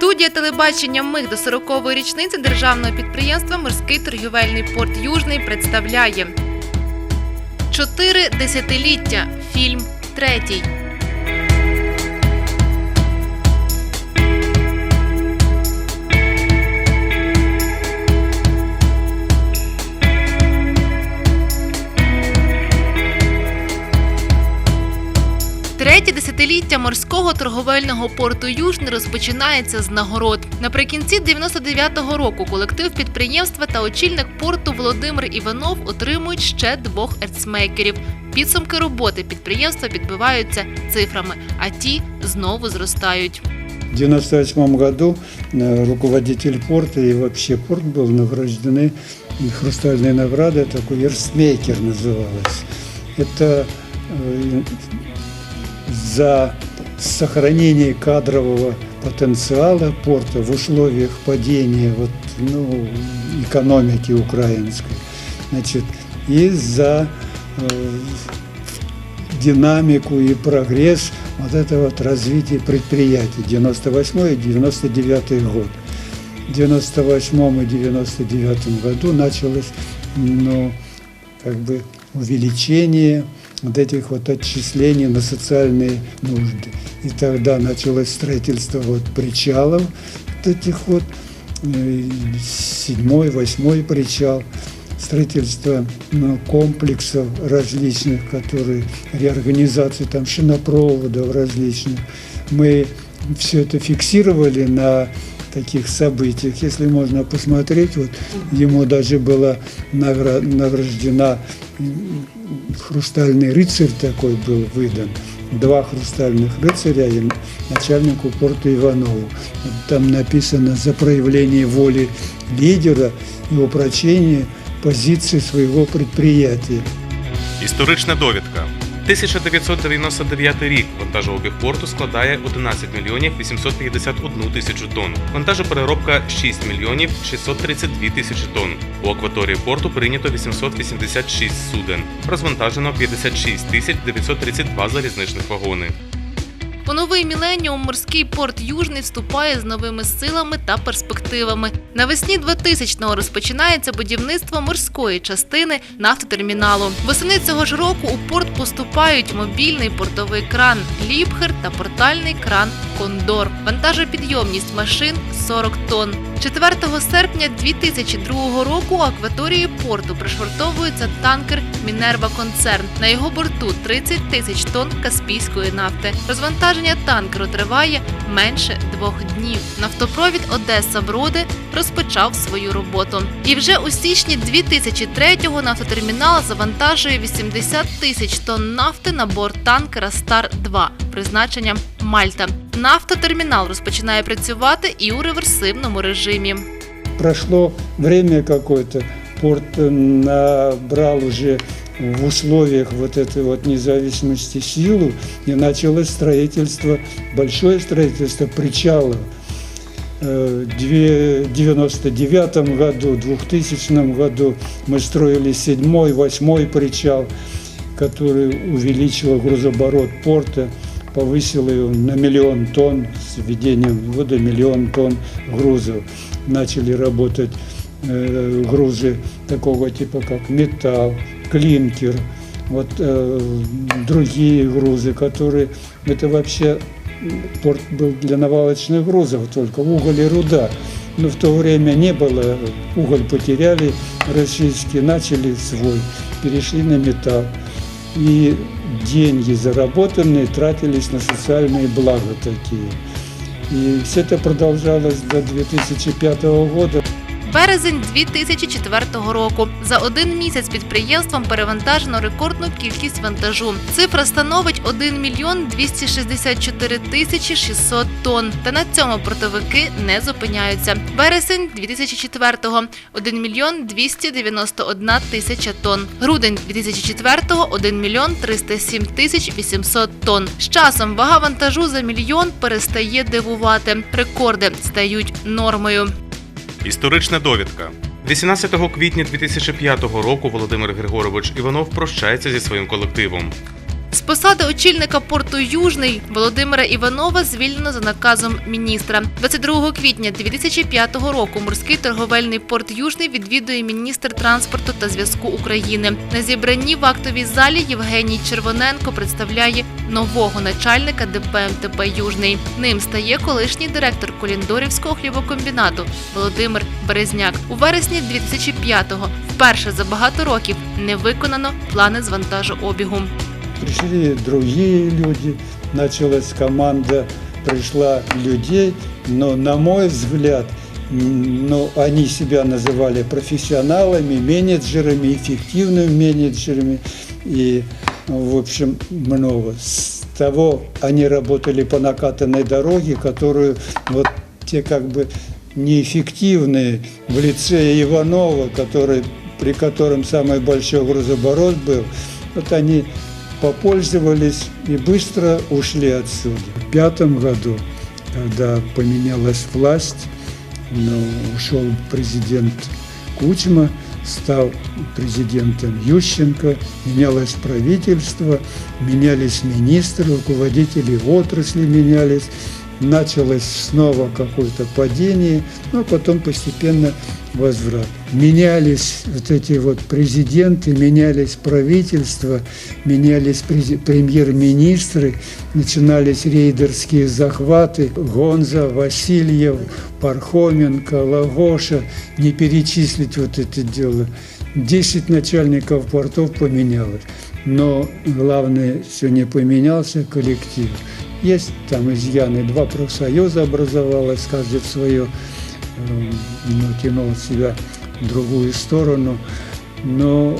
Студія телебачення Миг до 40-ї річниці державного підприємства Морський торгівельний порт Южний представляє Чотири десятиліття. Фільм третій. морського торговельного порту Южний розпочинається з нагород. Наприкінці 99-го року колектив підприємства та очільник порту Володимир Іванов отримують ще двох ерцмейкерів. Підсумки роботи підприємства підбиваються цифрами, а ті знову зростають. В 1998 году э, руководитель порта и вообще порт был награждены хрустальной наградой, такой «Эрстмейкер» называлась. Это э, за сохранение кадрового потенциала порта в условиях падения вот, ну, экономики украинской. Значит, и за э, динамику и прогресс вот это вот развитие предприятий 98 и 99 год. В 98 и 99 году началось ну, как бы увеличение вот этих вот отчислений на социальные нужды. И тогда началось строительство вот причалов, вот этих вот, э, седьмой, восьмой причал, строительство ну, комплексов различных, которые, реорганизации там шинопроводов различных. Мы все это фиксировали на таких событиях. Если можно посмотреть, вот ему даже была награ- награждена хрустальный рыцарь такой был выдан. Два хрустальных рыцаря и начальнику порта Иванову. Там написано за проявление воли лидера и упрочение позиции своего предприятия. Історична довідка. 1999 рік вантажообіг порту складає 11 мільйонів 851 тисячу тонн. Вантажопереробка 6 мільйонів 632 тисячі тонн. У акваторії порту прийнято 886 суден. Розвантажено 56 тисяч 932 залізничних вагони. У новий міленіум морський порт Южний вступає з новими силами та перспективами. Навесні 2000-го розпочинається будівництво морської частини нафтотерміналу. Восени цього ж року у порт поступають мобільний портовий кран Ліпхер та портальний кран Кондор. Вантажопідйомність машин 40 тонн. 4 серпня 2002 року у акваторії порту пришвартовується танкер Мінерва Концерн. На його борту 30 тисяч тонн каспійської нафти. Розвантаження танкеру триває менше двох днів. Нафтопровід Одеса Броди розпочав свою роботу. І вже у січні 2003-го нафтотермінал завантажує 80 тисяч тонн нафти на борт танкера Стар 2 призначенням Мальта. Нафтотермінал розпочинає працювати і у реверсивному режимі. Прошло время какое-то, порт э, набрал уже в условиях вот этой вот независимости силу, и началось строительство, большое строительство причалов. Э, две- В 99 году, 2000 году мы строили седьмой, восьмой причал, который увеличил грузооборот порта, Повысил его на миллион тонн с введением до миллион тонн грузов. Начали работать э, грузы такого типа, как металл, клинкер, вот э, другие грузы, которые это вообще порт был для навалочных грузов только уголь и руда. Но в то время не было, уголь потеряли российские, начали свой, перешли на металл. И деньги заработанные тратились на социальные блага такие. И все это продолжалось до 2005 года. Березень 2004 року. За один місяць підприємством перевантажено рекордну кількість вантажу. Цифра становить 1 мільйон 264 тисячі 600 тонн. Та на цьому портовики не зупиняються. Вересень 2004-го – 1 мільйон 291 тисяча тонн. Грудень 2004-го – 1 мільйон 307 тисяч 800 тонн. З часом вага вантажу за мільйон перестає дивувати. Рекорди стають нормою. Історична довідка. 18 квітня 2005 року Володимир Григорович Іванов прощається зі своїм колективом. З посади очільника порту Южний Володимира Іванова звільнено за наказом міністра. 22 квітня 2005 року морський торговельний порт Южний відвідує міністр транспорту та зв'язку України. На зібранні в актовій залі Євгеній Червоненко представляє нового начальника ДП МТП Южний. Ним стає колишній директор Коліндорівського хлібокомбінату Володимир Березняк. У вересні 2005-го вперше за багато років не виконано плани з вантажообігу. Пришли другие люди, началась команда, пришла людей, но на мой взгляд, м, ну, они себя называли профессионалами, менеджерами, эффективными менеджерами и, в общем, много. С того они работали по накатанной дороге, которую вот те как бы неэффективные в лице Иванова, который, при котором самый большой грузоборот был, вот они попользовались и быстро ушли отсюда. В пятом году, когда поменялась власть, ну, ушел президент Кучма, стал президентом Ющенко, менялось правительство, менялись министры, руководители отрасли менялись, началось снова какое-то падение, но потом постепенно возврат. Менялись вот эти вот президенты, менялись правительства, менялись премьер-министры, начинались рейдерские захваты. Гонза, Васильев, Пархоменко, Лагоша, не перечислить вот это дело. Десять начальников портов поменялось. Но главное, все не поменялся коллектив. Есть там изъяны, два профсоюза образовалось, каждый в свое э, ну, тянул себя в другую сторону. Но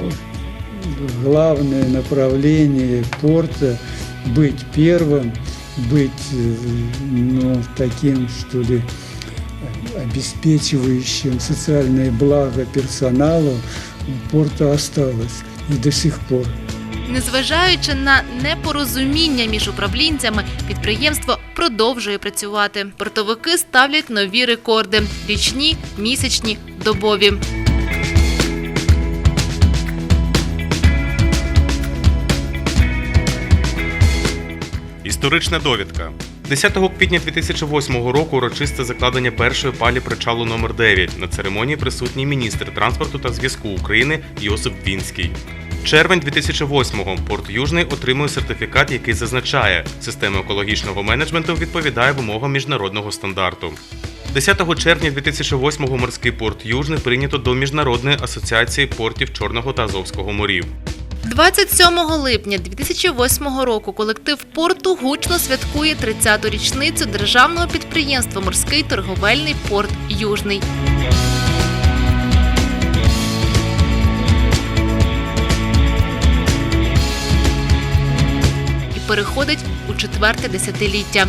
главное направление порта быть первым, быть э, ну, таким, что ли, обеспечивающим социальное благо персоналу порта осталось и до сих пор. Незважаючи на непорозуміння між управлінцями, підприємство продовжує працювати. Портовики ставлять нові рекорди: річні, місячні, добові. Історична довідка. 10 квітня 2008 року урочисте закладення першої палі причалу номер 9 на церемонії присутній міністр транспорту та зв'язку України Йосип Вінський. Червень 2008-го порт Южний отримує сертифікат, який зазначає, система екологічного менеджменту відповідає вимогам міжнародного стандарту. 10 червня 2008-го морський порт Южний прийнято до Міжнародної асоціації портів Чорного та Азовського морів. 27 липня 2008 року колектив порту гучно святкує 30-ту річницю державного підприємства Морський торговельний порт Южний. Переходить у четверте десятиліття.